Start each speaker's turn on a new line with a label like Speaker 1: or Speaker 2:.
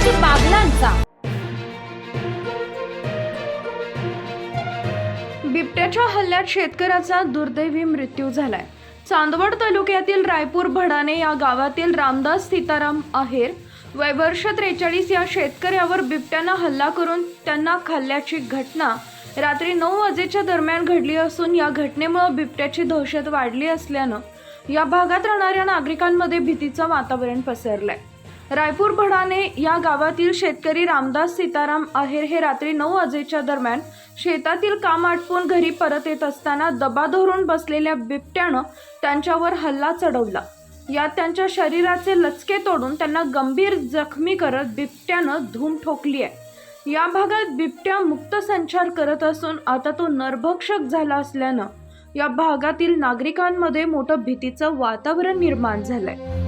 Speaker 1: शिवाजी बाबलांचा. बिबट्याच्या हल्ल्यात शेतकऱ्याचा दुर्दैवी मृत्यू झालाय. चांदवड तालुक्यातील रायपूर भडाणे या गावातील रामदास सीताराम आहेर वय वर्ष त्रेचाळीस या शेतकऱ्यावर बिबट्यानं हल्ला करून त्यांना खाल्ल्याची घटना रात्री नऊ वाजेच्या दरम्यान घडली असून या घटनेमुळे बिबट्याची दहशत वाढली असल्यानं या भागात राहणाऱ्या नागरिकांमध्ये भीतीचं वातावरण पसरलंय. रायपूर भडाणे या गावातील शेतकरी रामदास सीताराम आहेर हे रात्री नऊ वाजेच्या दरम्यान शेतातील काम आटपून घरी परत येत असताना दबा धरून बसलेल्या बिबट्यानं त्यांच्यावर हल्ला चढवला. यात त्यांच्या शरीराचे लचके तोडून त्यांना गंभीर जखमी करत बिबट्यानं धूम ठोकली आहे या भागात बिबट्या मुक्त संचार करत असून आता तो नरभक्षक झाला असल्यानं या भागातील नागरिकांमध्ये मोठं भीतीचं वातावरण निर्माण झालंय.